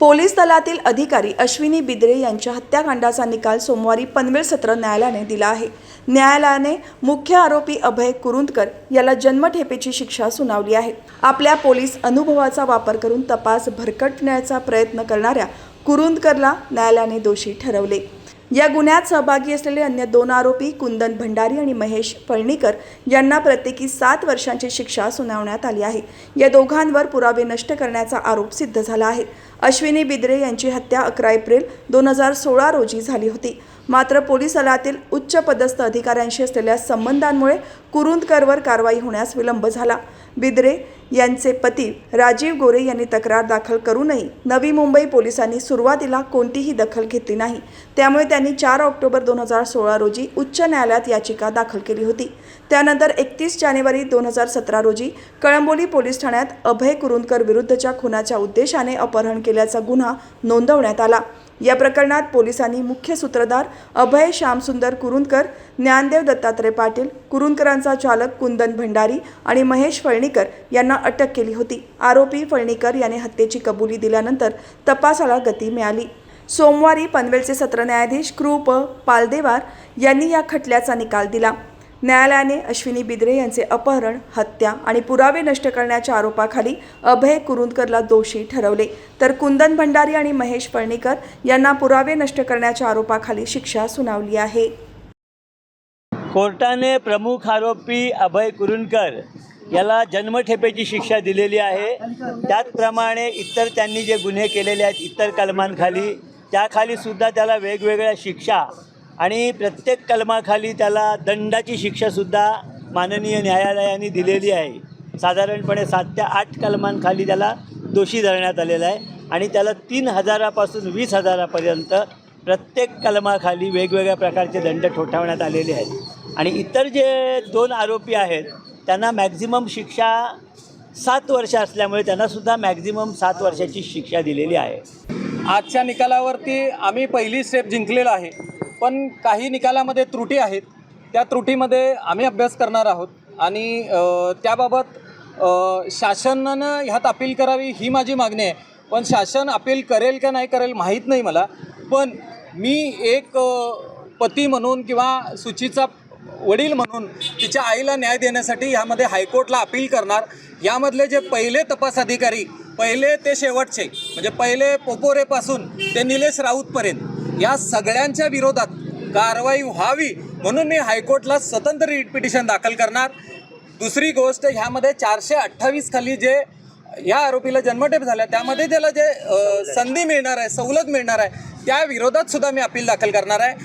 Police दलातील अधिकारी अश्विनी बिद्रे यांच्या हत्याकांडाचा निकाल सोमवारी पनवेल सत्र न्यायालयाने दिला आहे. न्यायालयाने मुख्य आरोपी अभय कुरुंदकर याला जन्मठेपेची शिक्षा सुनावली आहे. आपल्या पोलीस अनुभवाचा वापर करून तपास भरकटण्याचा प्रयत्न करणाऱ्या कुरुंदकरला न्यायालयाने दोषी ठरवले. या गुन्ह्यात सहभागी असलेले अन्य दोन आरोपी कुंदन भंडारी आणि महेश फळणीकर यांना प्रत्येकी सात वर्षांची शिक्षा सुनावण्यात आली आहे. या दोघांवर पुरावे नष्ट करण्याचा आरोप सिद्ध झाला आहे. अश्विनी बिद्रे यांची हत्या अकरा एप्रिल दोन हजार सोळा रोजी झाली होती. मात्र पोलीस दलातील उच्च पदस्थ अधिकाऱ्यांशी असलेल्या संबंधांमुळे कुरुंदकरवर कारवाई होण्यास विलंब झाला. बिद्रे यांचे पती राजीव गोरे यांनी तक्रार दाखल करूनही नवी मुंबई पोलिसांनी सुरुवातीला कोणतीही दखल घेतली नाही. त्यामुळे त्यांनी चार ऑक्टोबर दोन हजार सोळा रोजी उच्च न्यायालयात याचिका दाखल केली होती. त्यानंतर एकतीस जानेवारी दोन हजार सतरा रोजी कळंबोली पोलीस ठाण्यात अभय कुरुंदकर विरुद्धच्या खुनाच्या उद्देशाने अपहरण केल्याचा गुन्हा नोंदवण्यात आला. या प्रकरणात पोलिसांनी मुख्य सूत्रधार अभय श्यामसुंदर कुरुंदकर ज्ञानदेव दत्तात्रय पाटील कुरुंदकरांचा चालक कुंदन भंडारी आणि महेश फळणीकर यांना अटक केली होती. आरोपी फळणीकर याने हत्येची कबुली दिल्यानंतर तपासाला गती मिळाली. सोमवारी पनवेलचे सत्र न्यायाधीश कृप पालदेवार यांनी या खटल्याचा निकाल दिला. न्यायालयाने अश्विनी बिद्रे यांचे अपहरण हत्या आणि पुरावे नष्ट करण्याच्या आरोपाखाली अभय कुरुंदकरला दोषी ठरवले. तर कुंदन भंडारी आणि महेश पळणीकर यांना पुरावे नष्ट करण्याच्या आरोपाखाली शिक्षा सुनावली आहे. कोर्टाने प्रमुख आरोपी अभय कुरुंदकर याला जन्मठेपेची शिक्षा दिलेली आहे. त्याचप्रमाणे इतर त्यांनी जे गुन्हे केलेले आहेत इतर कलमांखाली त्याखाली सुद्धा त्याला वेगवेगळ्या शिक्षा आणि प्रत्येक कलमाखाली त्याला दंडाची शिक्षासुद्धा माननीय न्यायालयाने दिलेली आहे. साधारणपणे सात ते आठ कलमांखाली त्याला दोषी धरण्यात आलेला आहे आणि त्याला तीन हजारापासून वीस हजारापर्यंत प्रत्येक कलमाखाली वेगवेगळ्या प्रकारचे दंड ठोठावण्यात आलेले आहेत. आणि इतर जे दोन आरोपी आहेत त्यांना मॅक्झिमम शिक्षा सात वर्ष असल्यामुळे त्यांनासुद्धा मॅक्झिमम सात वर्षाची शिक्षा दिलेली आहे. आजच्या निकालावरती आम्ही पहिली स्टेप जिंकलेला आहे. पण काही निकालामध्ये त्रुटी आहेत. त्या त्रुटीमध्ये आम्ही अभ्यास करणार आहोत. आणि त्याबाबत शासनानं ह्यात अपील करावी ही माझी मागणी आहे. पण शासन अपील करेल का नाही करेल माहीत नाही मला. पण मी एक पती म्हणून किंवा सुचीचा वडील म्हणून तिच्या आईला न्याय देण्यासाठी ह्यामध्ये हायकोर्टला अपील करणार. यामधले जे पहिले तपास अधिकारी पहिले ते शेवटचे म्हणजे पहिले पोपोरेपासून ते निलेश राऊतपर्यंत या सगळ्यांच्या विरोधात कारवाई व्हावी म्हणून मी हायकोर्टला स्वतंत्र रिट पिटिशन दाखल करणार. दुसरी गोष्ट ह्यामध्ये चारशे अठ्ठावीस खाली जे या आरोपीला जन्मठेप झाल्या त्यामध्ये त्याला जे संधी मिळणार आहे सवलत मिळणार आहे त्या विरोधात सुद्धा मी अपील दाखल करणार आहे.